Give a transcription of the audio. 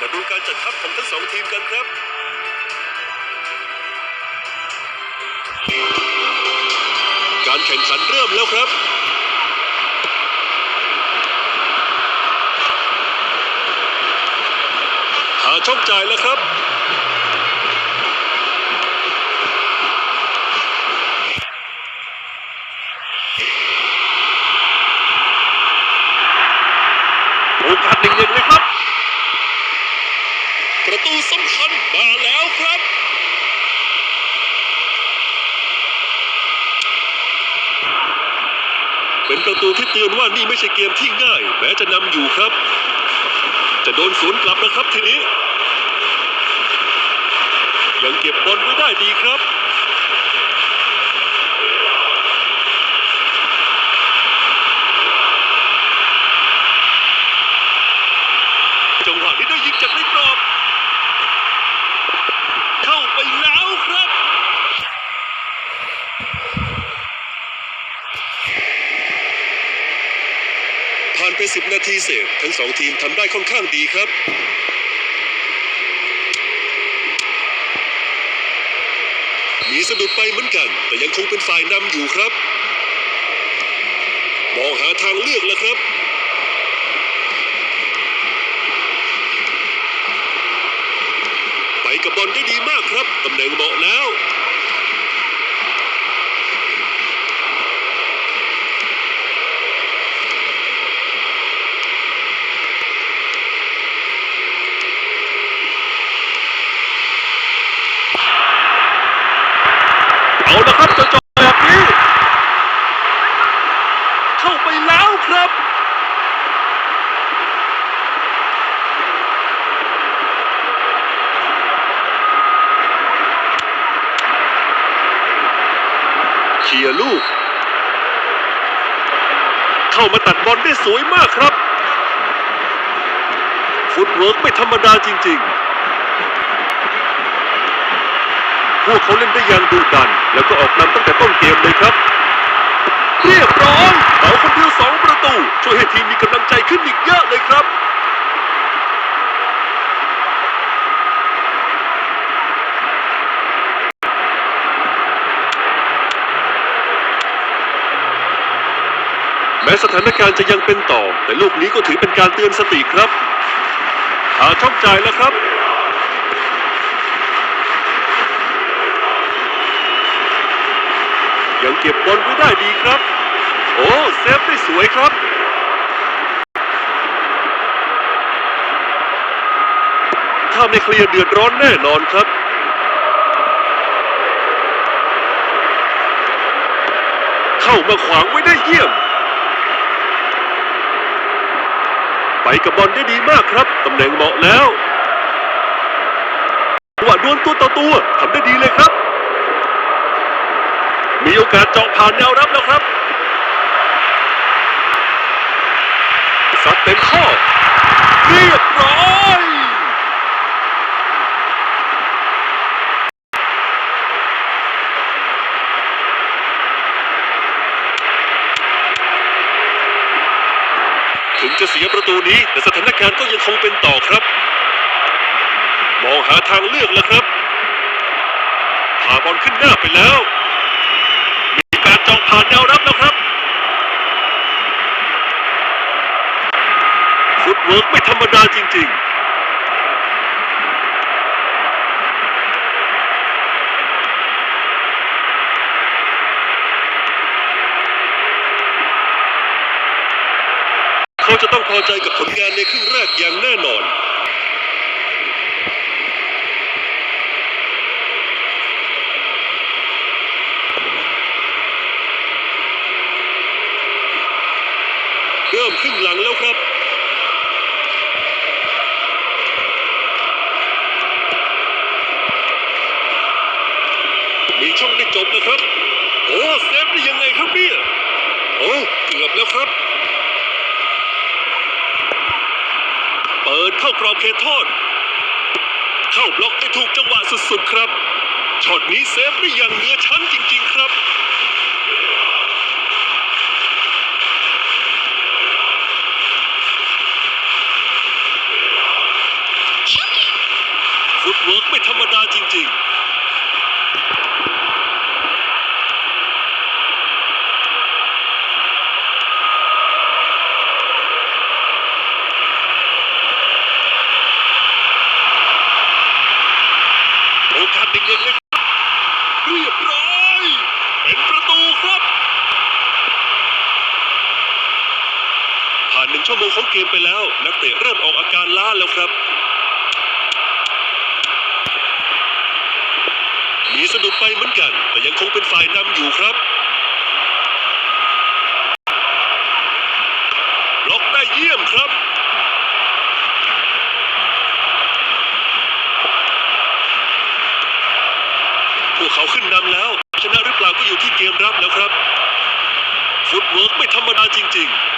มาดูการจัดทัพของทั้งสองทีมกันครับการแข่งขันเริ่มแล้วครับ หาช่องจ่ายแล้วครับ โอกาสหนึ่งหนึ่งเลยครับ ประตูสำคัญมาแล้วครับ เป็นประตูที่เตือนว่านี่ไม่ใช่เกมที่ง่าย แม้จะนำอยู่ครับ จะโดนสวนกลับนะครับทีนี้ ยังเก็บบอลไว้ได้ดีครับจังหวะนี้ได้ยิงจากในกรอบ เข้าไปแล้วครับ ผ่านไป 10 นาทีเศษทั้งสองทีมทำได้ค่อนข้างดีครับ มีสะดุดไปเหมือนกัน แต่ยังคงเป็นฝ่ายนำอยู่ครับ มองหาทางเลือกแล้วครับไปกับบอลได้ดีมากครับ ตำแหน่งเหมาะแล้ว เอาละ ครับจะจบแบบนี้ เข้าไปแล้วครับ เคลียร์ลูก เข้ามาตัดบอลได้สวยมากครับ ฟุตเวิร์กไม่ธรรมดาจริง ๆ พวกเขาเล่นได้อย่างดุดัน แล้วก็ออกนำตั้งแต่ต้นเกมเลยครับ เรียบร้อยเอาคนเดียวสองประตู ช่วยให้ทีมมีกำลังใจขึ้นอีกเยอะเลยครับแม้สถานการณ์จะยังเป็นต่อ แต่ลูกนี้ก็ถือเป็นการเตือนสติครับหาช่องจ่ายแล้วครับ ยังเก็บบอลไว้ได้ดีครับ โอ้เซฟได้สวยครับ ถ้าไม่เคลียร์เดือดร้อนแน่นอนครับเข้ามาขวางไว้ได้เยี่ยม ไปกับบอลได้ดีมากครับ ตำแหน่งเหมาะแล้วจังหวะดวลตัวต่อตัวทำได้ดีเลยครับ มีโอ กาสเจาะผ่านแนวรับแล้วครับซัดเต็มข้อเรียบร้อยถึงจะเสียประตูนี้ แต่สถานการณ์ก็ยังคงเป็นต่อครับ มองหาทางเลือกแล้วครับพาบอลขึ้นหน้าไปแล้วารเจองผ่านแนวรับแล้วครับฟุตเวิร์กไม่ธรรมดาจริง ๆเขาจะต้องพอใจกับผลงานในครึ่งแรกอย่างแน่นอน ครึ่งหลังแล้วครับมีช่องได้จบนะครับ โอ้เซฟได้ยังไงครับเนี่ยโอ้เกือบแล้วครับ เปิดเข้ากรอบเขตโทษ เข้าบล็อกได้ถูกจังหวะสุดๆครับช็อตนี้เซฟได้อย่างเหนือชั้นจริง ๆ ครับ เวิร์กไม่ธรรมดาจริง ๆโอกาสเด็กๆเลยเรียบร้อย เป็นประตูครับ ผ่านหนึ่งชั่วโมงของเกมไปแล้ว นักเตะเริ่มออกอาการล้าแล้วครับ มีสะดุดไปเหมือนกัน แต่ยังคงเป็นฝ่ายนำอยู่ครับล็อกได้เยี่ยมครับ พวกเขาขึ้นนำแล้ว ชนะหรือเปล่าก็อยู่ที่เกมรับแล้วครับ ฟุตเวิร์กไม่ธรรมดาจริง ๆ